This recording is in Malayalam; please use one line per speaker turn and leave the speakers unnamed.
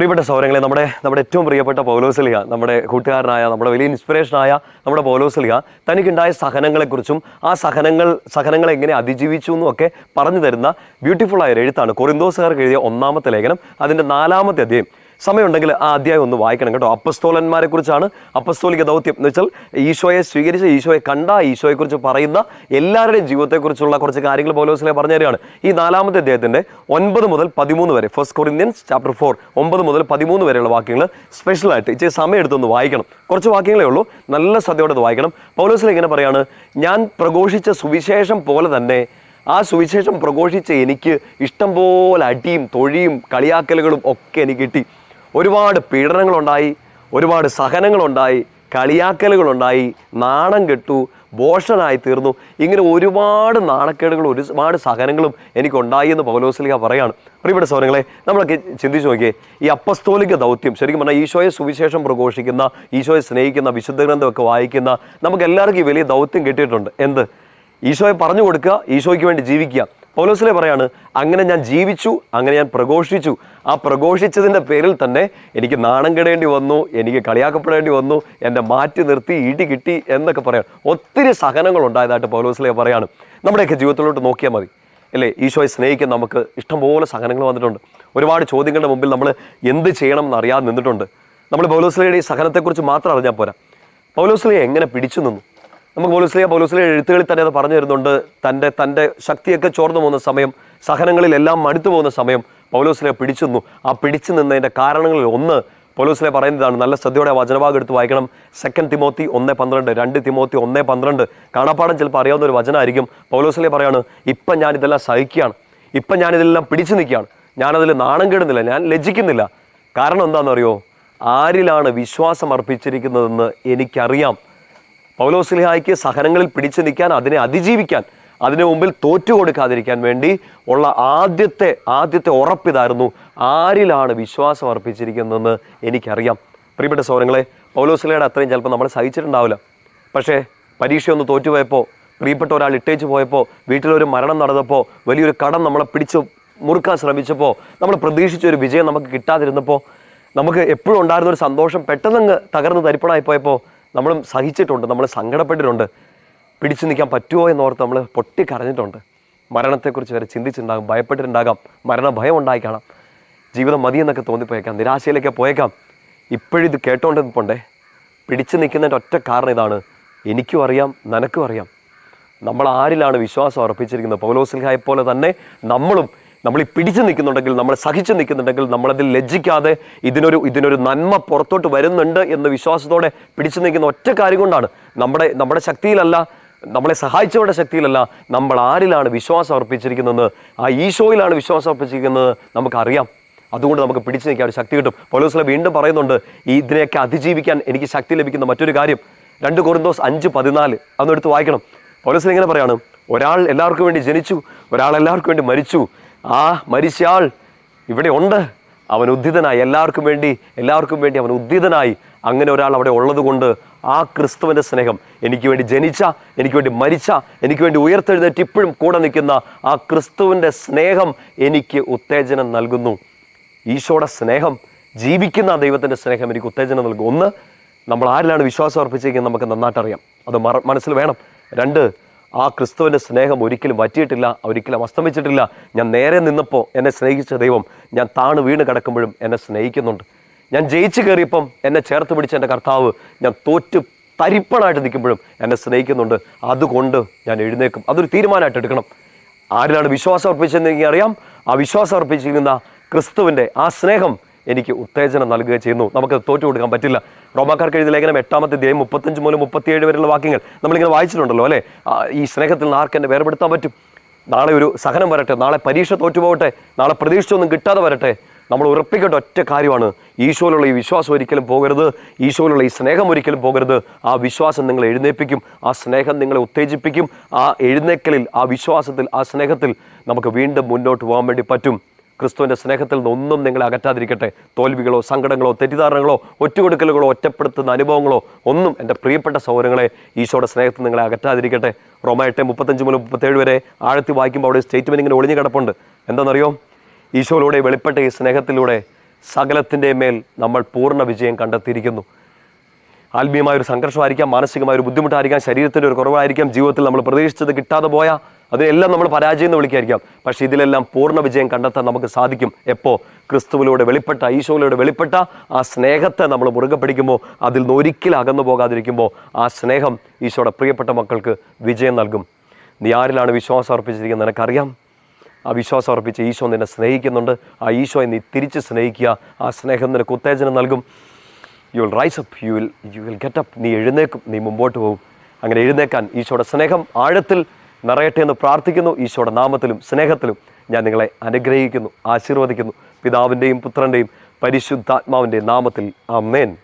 പ്രിയപ്പെട്ട സൗരങ്ങളെ നമ്മുടെ നമ്മുടെ ഏറ്റവും പ്രിയപ്പെട്ട പൗലോസലിയ നമ്മുടെ കൂട്ടുകാരനായ നമ്മുടെ വലിയ ഇൻസ്പിറേഷനായ നമ്മുടെ പൗലോസലിയ തനിക്കുണ്ടായ സഹനങ്ങളെക്കുറിച്ചും ആ സഹനങ്ങൾ സഹനങ്ങൾ എങ്ങനെ അതിജീവിച്ചു എന്നും ഒക്കെ പറഞ്ഞു തരുന്ന ബ്യൂട്ടിഫുൾ ആയ ഒരു എഴുത്താണ്. കൊറിന്തോസുകാർക്ക് എഴുതിയ ഒന്നാമത്തെ ലേഖനം. അതിന്റെ നാലാമത്തെ അധ്യായം. സമയമുണ്ടെങ്കിൽ ആ അധ്യായം ഒന്ന് വായിക്കണം കേട്ടോ. അപ്പസ്തോലന്മാരെ കുറിച്ചാണ് അപ്പസ്തോലിക ദൗത്യം. എന്ന് വെച്ചാൽ ഈശോയെ സ്വീകരിച്ച ഈശോയെ കണ്ട ഈശോയെക്കുറിച്ച് പറയുന്ന എല്ലാവരുടെയും ജീവിതത്തെക്കുറിച്ചുള്ള കുറച്ച് കാര്യങ്ങൾ പൗലോസിലെ പറഞ്ഞു തരികയാണ് ഈ നാലാമത്തെ അദ്ദേഹത്തിന്റെ ഒൻപത് മുതൽ പതിമൂന്ന് വരെ ഫസ്റ്റ് കൊറിന്ത്യൻസ് ചാപ്റ്റർ ഫോർ ഒമ്പത് മുതൽ പതിമൂന്ന് വരെയുള്ള വാക്യങ്ങൾ സ്പെഷ്യലായിട്ട് ഇച്ചിരി സമയം എടുത്തൊന്ന് വായിക്കണം. കുറച്ച് വാക്യങ്ങളേ ഉള്ളൂ. നല്ല ശ്രദ്ധയോടെ അത് വായിക്കണം. പൗലോസിൽ ഇങ്ങനെ പറയാണ് ഞാൻ പ്രഘോഷിച്ച സുവിശേഷം പോലെ തന്നെ ആ സുവിശേഷം പ്രഘോഷിച്ച എനിക്ക് ഇഷ്ടം പോലെ അടിയും തൊഴിയും കളിയാക്കലുകളും ഒക്കെ എനിക്ക് കിട്ടി. ഒരുപാട് പീഡനങ്ങളുണ്ടായി ഒരുപാട് സഹനങ്ങളുണ്ടായി കളിയാക്കലുകളുണ്ടായി നാണം കെട്ടു ഭോഷനായി തീർന്നു. ഇങ്ങനെ ഒരുപാട് നാണക്കേടുകളും ഒരുപാട് സഹനങ്ങളും എനിക്കുണ്ടായി എന്ന് പൗലോസ്ലിക പറയാണ്. പ്രിയപ്പെട്ട സൗരങ്ങളെ നമ്മളൊക്കെ ചിന്തിച്ചു നോക്കിയേ ഈ അപ്പസ്തോലിക ദൗത്യം ശരിക്കും പറഞ്ഞാൽ ഈശോയെ സുവിശേഷം പ്രഘോഷിക്കുന്ന ഈശോയെ സ്നേഹിക്കുന്ന വിശുദ്ധ ഗ്രന്ഥമൊക്കെ വായിക്കുന്ന നമുക്ക് എല്ലാവർക്കും ഈ വലിയ ദൗത്യം കിട്ടിയിട്ടുണ്ട്. എന്ത്? ഈശോയെ പറഞ്ഞു കൊടുക്കുക ഈശോയ്ക്ക് വേണ്ടി ജീവിക്കുക. പൗലോസിലെ പറയാണ് അങ്ങനെ ഞാൻ ജീവിച്ചു അങ്ങനെ ഞാൻ പ്രഘോഷിച്ചു. ആ പ്രഘോഷിച്ചതിന്റെ പേരിൽ തന്നെ എനിക്ക് നാണം കെടേണ്ടി വന്നു എനിക്ക് കളിയാക്കപ്പെടേണ്ടി വന്നു എന്റെ മാറ്റി നിർത്തി ഇടി കിട്ടി എന്നൊക്കെ പറയാം ഒത്തിരി സഹനങ്ങൾ ഉണ്ടായതായിട്ട് പൗലോസിലെ പറയാണ്. നമ്മുടെയൊക്കെ ജീവിതത്തിലോട്ട് നോക്കിയാൽ മതി. അല്ലേ? ഈശോയെ സ്നേഹിക്കാൻ നമുക്ക് ഇഷ്ടംപോലെ സഹനങ്ങൾ വന്നിട്ടുണ്ട്. ഒരുപാട് ചോദ്യങ്ങളുടെ മുമ്പിൽ നമ്മൾ എന്ത് ചെയ്യണം എന്നറിയാതെ നിന്നിട്ടുണ്ട്. നമ്മൾ പൗലോസ്ലയുടെ ഈ സഹനത്തെക്കുറിച്ച് മാത്രം അറിഞ്ഞാൽ പോരാ. പൗലോസ്ലയെ എങ്ങനെ പിടിച്ചു നിന്നു? നമുക്ക് പോലീസിലെ പോലീസിലെ എഴുത്തുകളിൽ തന്നെ അത് പറഞ്ഞു തരുന്നുണ്ട്. തന്റെ തന്റെ ശക്തിയൊക്കെ ചോർന്നു പോകുന്ന സമയം സഹനങ്ങളിലെല്ലാം മടുത്തു പോകുന്ന സമയം പൗലോസ്ലിയ പിടിച്ചു ആ പിടിച്ചു നിന്നതിന്റെ കാരണങ്ങളിൽ ഒന്ന് പൗലോസ്ലിയ പറയുന്നതാണ്. നല്ല ശ്രദ്ധയോടെ വചനഭാഗം എടുത്ത് വായിക്കണം. സെക്കൻഡ് തിമോത്തി ഒന്ന് പന്ത്രണ്ട് രണ്ട് തിമോത്തി ഒന്ന് പന്ത്രണ്ട്. കാണാപ്പാടം ചിലപ്പോൾ അറിയാവുന്ന ഒരു വചനമായിരിക്കും. പൗലോസ്ലിയ പറയാണ് ഇപ്പം ഞാൻ ഇതെല്ലാം സഹിക്കുകയാണ്. ഇപ്പം ഞാൻ ഇതെല്ലാം പിടിച്ചു നിൽക്കുകയാണ്. ഞാനതിൽ നാണം കെടുന്നില്ല. ഞാൻ ലജ്ജിക്കുന്നില്ല. കാരണം എന്താണെന്നറിയോ? ആരിലാണ് വിശ്വാസം അർപ്പിച്ചിരിക്കുന്നതെന്ന് എനിക്കറിയാം. പൗലോസ്ലിഹായ്ക്ക് സഹനങ്ങളിൽ പിടിച്ചു നിൽക്കാൻ അതിനെ അതിജീവിക്കാൻ അതിനു മുമ്പിൽ തോറ്റു കൊടുക്കാതിരിക്കാൻ വേണ്ടി ഉള്ള ആദ്യത്തെ ആദ്യത്തെ ഉറപ്പിതായിരുന്നു ആരിലാണ് വിശ്വാസം അർപ്പിച്ചിരിക്കുന്നതെന്ന് എനിക്കറിയാം. പ്രിയപ്പെട്ട സൗരങ്ങളെ പൗലോസ്ലിയുടെ അത്രയും ചിലപ്പോൾ നമ്മൾ സഹിച്ചിട്ടുണ്ടാവില്ല. പക്ഷേ പരീക്ഷയൊന്ന് തോറ്റുപോയപ്പോൾ പ്രിയപ്പെട്ട ഒരാൾ ഇട്ടേച്ച് പോയപ്പോൾ വീട്ടിലൊരു മരണം നടന്നപ്പോൾ വലിയൊരു കടം നമ്മളെ പിടിച്ച് മുറുക്കാൻ ശ്രമിച്ചപ്പോൾ നമ്മൾ പ്രതീക്ഷിച്ച ഒരു വിജയം നമുക്ക് കിട്ടാതിരുന്നപ്പോൾ നമുക്ക് എപ്പോഴും ഉണ്ടായിരുന്ന ഒരു സന്തോഷം പെട്ടെന്ന് തകർന്ന് തരിപ്പണായി പോയപ്പോൾ നമ്മളും സഹിച്ചിട്ടുണ്ട് നമ്മൾ സങ്കടപ്പെട്ടിട്ടുണ്ട്. പിടിച്ചു നിൽക്കാൻ പറ്റുമോ എന്നോർത്ത് നമ്മൾ പൊട്ടിക്കരഞ്ഞിട്ടുണ്ട്. മരണത്തെക്കുറിച്ച് വരെ ചിന്തിച്ചിട്ടുണ്ടാകും ഭയപ്പെട്ടിട്ടുണ്ടാകാം മരണഭയം ഉണ്ടായി കാണാം ജീവിതം മതിയെന്നൊക്കെ തോന്നിപ്പോയേക്കാം നിരാശയിലേക്ക് പോയേക്കാം. ഇപ്പോഴിത് കേട്ടോണ്ട് പിടിച്ചു നിൽക്കുന്നതിന്റെ ഒറ്റ കാരണം ഇതാണ്. എനിക്കും അറിയാം നിനക്കും അറിയാം. നമ്മൾ ആരിലാണ് വിശ്വാസം അർപ്പിച്ചിരിക്കുന്നത്? പൗലോസിൽഹായെ പോലെ തന്നെ നമ്മളും നമ്മൾ പിടിച്ചു നിൽക്കുന്നുണ്ടെങ്കിൽ നമ്മൾ സഹിച്ചു നിൽക്കുന്നുണ്ടെങ്കിൽ നമ്മളതിൽ ലജ്ജിക്കാതെ ഇതിനൊരു ഇതിനൊരു നന്മ പുറത്തോട്ട് വരുന്നുണ്ട് എന്ന വിശ്വാസത്തോടെ പിടിച്ചു നിൽക്കുന്ന ഒറ്റ കാര്യം കൊണ്ടാണ്. നമ്മുടെ നമ്മുടെ ശക്തിയിലല്ല നമ്മളെ സഹായിച്ചവരുടെ ശക്തിയിലല്ല നമ്മൾ ആരിലാണ് വിശ്വാസം അർപ്പിച്ചിരിക്കുന്നത്. ആ ഈശോയിലാണ് വിശ്വാസം അർപ്പിച്ചിരിക്കുന്നത് നമുക്കറിയാം. അതുകൊണ്ട് നമുക്ക് പിടിച്ചു നിൽക്കാൻ ഒരു ശക്തി കിട്ടും. പൗലോസ്ല വീണ്ടും പറയുന്നുണ്ട് ഈ ഇതിനെയൊക്കെ അതിജീവിക്കാൻ എനിക്ക് ശക്തി ലഭിക്കുന്ന മറ്റൊരു കാര്യം. രണ്ട് കൊറിന്തോസ് അഞ്ച് പതിനാല്. അതൊന്ന് എടുത്ത് വായിക്കണം. പൗലോസ്ല ഇങ്ങനെ പറയാണ് ഒരാൾ എല്ലാവർക്കും വേണ്ടി ജനിച്ചു ഒരാൾ എല്ലാവർക്കും വേണ്ടി മരിച്ചു ആ മരിച്ചയാൾ ഇവിടെ ഉണ്ട്. അവൻ ഉദ്ധിതനായി. എല്ലാവർക്കും വേണ്ടി എല്ലാവർക്കും വേണ്ടി അവൻ ഉദ്ധിതനായി. അങ്ങനെ ഒരാൾ അവിടെ ഉള്ളതുകൊണ്ട് ആ ക്രിസ്തുവിന്റെ സ്നേഹം എനിക്ക് വേണ്ടി ജനിച്ച എനിക്ക് വേണ്ടി മരിച്ച എനിക്ക് വേണ്ടി ഉയർത്തെഴുന്നേറ്റ് ഇപ്പോഴും കൂടെ നിൽക്കുന്ന ആ ക്രിസ്തുവിന്റെ സ്നേഹം എനിക്ക് ഉത്തേജനം നൽകുന്നു. ഈശോയുടെ സ്നേഹം ജീവിക്കുന്ന ദൈവത്തിന്റെ സ്നേഹം എനിക്ക് ഉത്തേജനം നൽകും. ഒന്ന് നമ്മൾ ആരിലാണ് വിശ്വാസം അർപ്പിച്ചിരിക്കുന്നത് നമുക്ക് നന്നായിട്ടറിയാം അത് മനസ്സിൽ വേണം. രണ്ട് ആ ക്രിസ്തുവിന്റെ സ്നേഹം ഒരിക്കലും വറ്റിയിട്ടില്ല ഒരിക്കലും അസ്തമിച്ചിട്ടില്ല. ഞാൻ നേരെ നിന്നപ്പോൾ എന്നെ സ്നേഹിച്ച ദൈവം ഞാൻ താണു വീണ് കിടക്കുമ്പോഴും എന്നെ സ്നേഹിക്കുന്നുണ്ട്. ഞാൻ ജയിച്ചു കയറിയപ്പം എന്നെ ചേർത്ത് പിടിച്ച എന്റെ കർത്താവ് ഞാൻ തോറ്റ് തരിപ്പണായിട്ട് നിൽക്കുമ്പോഴും എന്നെ സ്നേഹിക്കുന്നുണ്ട്. അതുകൊണ്ട് ഞാൻ എഴുന്നേക്കും അതൊരു തീരുമാനമായിട്ട് എടുക്കണം. ആരിലാണ് വിശ്വാസം അർപ്പിച്ചതെന്ന് എനിക്കറിയാം. ആ വിശ്വാസം അർപ്പിച്ചിരിക്കുന്ന ക്രിസ്തുവിന്റെ ആ സ്നേഹം എനിക്ക് ഉത്തേജനം നൽകുക ചെയ്യുന്നു. നമുക്ക് തോറ്റു കൊടുക്കാൻ പറ്റില്ല. റോമാക്കാർക്ക് എഴുതിയ ലേഖനം എട്ടാമത്തെ അധ്യായം മുപ്പത്തഞ്ച് മുതൽ മുപ്പത്തിയേഴ് വരെയുള്ള വാക്യങ്ങൾ നമ്മളിങ്ങനെ വായിച്ചിട്ടുണ്ടല്ലോ അല്ലേ? ഈ സ്നേഹത്തിൽ നിന്ന് ആർക്കെന്നെ വേർപെടുത്താൻ പറ്റും? നാളെ ഒരു സഹനം വരട്ടെ നാളെ പരീക്ഷ തോറ്റുപോകട്ടെ നാളെ പ്രതീക്ഷിച്ചൊന്നും കിട്ടാതെ വരട്ടെ. നമ്മൾ ഉറപ്പിക്കേണ്ട ഒറ്റ കാര്യമാണ് ഈശോയിലുള്ള ഈ വിശ്വാസം ഒരിക്കലും പോകരുത് ഈശോയിലുള്ള ഈ സ്നേഹം ഒരിക്കലും പോകരുത്. ആ വിശ്വാസം നിങ്ങളെ എഴുന്നേൽപ്പിക്കും ആ സ്നേഹം നിങ്ങളെ ഉത്തേജിപ്പിക്കും ആ എഴുന്നേക്കലിൽ ആ വിശ്വാസത്തിൽ ആ സ്നേഹത്തിൽ നമുക്ക് വീണ്ടും മുന്നോട്ട് പോകാൻ വേണ്ടി പറ്റും. ക്രിസ്തുവിന്റെ സ്നേഹത്തിൽ നിന്നൊന്നും നിങ്ങളെ അകറ്റാതിരിക്കട്ടെ. തോൽവികളോ സങ്കടങ്ങളോ തെറ്റിദ്ധാരണകളോ ഒറ്റുകൊടുക്കലുകളോ ഒറ്റപ്പെടുത്തുന്ന അനുഭവങ്ങളോ ഒന്നും എന്റെ പ്രിയപ്പെട്ട സൗകര്യങ്ങളെ ഈശോയുടെ സ്നേഹത്തിൽ നിങ്ങളെ അകറ്റാതിരിക്കട്ടെ. റോമായിട്ട് മുപ്പത്തഞ്ച് മുതൽ മുപ്പത്തേഴ് വരെ ആഴത്തി വായിക്കുമ്പോൾ അവിടെ സ്റ്റേറ്റ്മെന്റ് ഇങ്ങനെ ഒളിഞ്ഞു കിടപ്പുണ്ട്. എന്താണെന്നറിയോ? ഈശോയിലൂടെ വെളിപ്പെട്ട ഈ സ്നേഹത്തിലൂടെ സകലത്തിന്റെ മേൽ നമ്മൾ പൂർണ വിജയം കണ്ടെത്തിയിരിക്കുന്നു. ആത്മീയമായ ഒരു സംഘർഷമായിരിക്കാം മാനസികമായ ഒരു ബുദ്ധിമുട്ടായിരിക്കാം ശരീരത്തിന്റെ ഒരു കുറവായിരിക്കാം ജീവിതത്തിൽ നമ്മൾ പ്രതീക്ഷിച്ചത് കിട്ടാതെ പോയാൽ അതിനെല്ലാം നമ്മൾ പരാജയം എന്ന് വിളിക്കായിരിക്കാം. പക്ഷേ ഇതിലെല്ലാം പൂർണ വിജയം കണ്ടെത്താൻ നമുക്ക് സാധിക്കും. എപ്പോൾ ക്രിസ്തുവിലൂടെ വെളിപ്പെട്ട ഈശോയിലൂടെ വെളിപ്പെട്ട ആ സ്നേഹത്തെ നമ്മൾ മുറുകെ പിടിക്കുമ്പോൾ അതിൽ നിന്ന് ഒരിക്കലും അകന്നു പോകാതിരിക്കുമ്പോൾ ആ സ്നേഹം ഈശോയുടെ പ്രിയപ്പെട്ട മക്കൾക്ക് വിജയം നൽകും. നീ ആരിലാണ് വിശ്വാസം അർപ്പിച്ചിരിക്കുന്നത് നിനക്കറിയാം? ആ വിശ്വാസം അർപ്പിച്ച് ഈശോ നിന്നെ സ്നേഹിക്കുന്നുണ്ട്. ആ ഈശോയെ നീ തിരിച്ച് സ്നേഹിക്കുക. ആ സ്നേഹം നിനക്ക് ഉത്തേജനം നൽകും. You will rise up you will you will get up നീ എഴുന്നേക്കും. നീ മുമ്പോട്ട് പോകും അങ്ങനെ എഴുന്നേക്കാൻ ഈശോയുടെ സ്നേഹം ആഴത്തിൽ നിറയട്ടെ എന്ന് പ്രാർത്ഥിക്കുന്നു. ഈശോയുടെ നാമത്തിലും സ്നേഹത്തിലും ഞാൻ നിങ്ങളെ അനുഗ്രഹിക്കുന്നു ആശീർവദിക്കുന്നു. പിതാവിന്റെയും പുത്രന്റെയും പരിശുദ്ധാത്മാവിന്റെയും നാമത്തിൽ. അമേൻ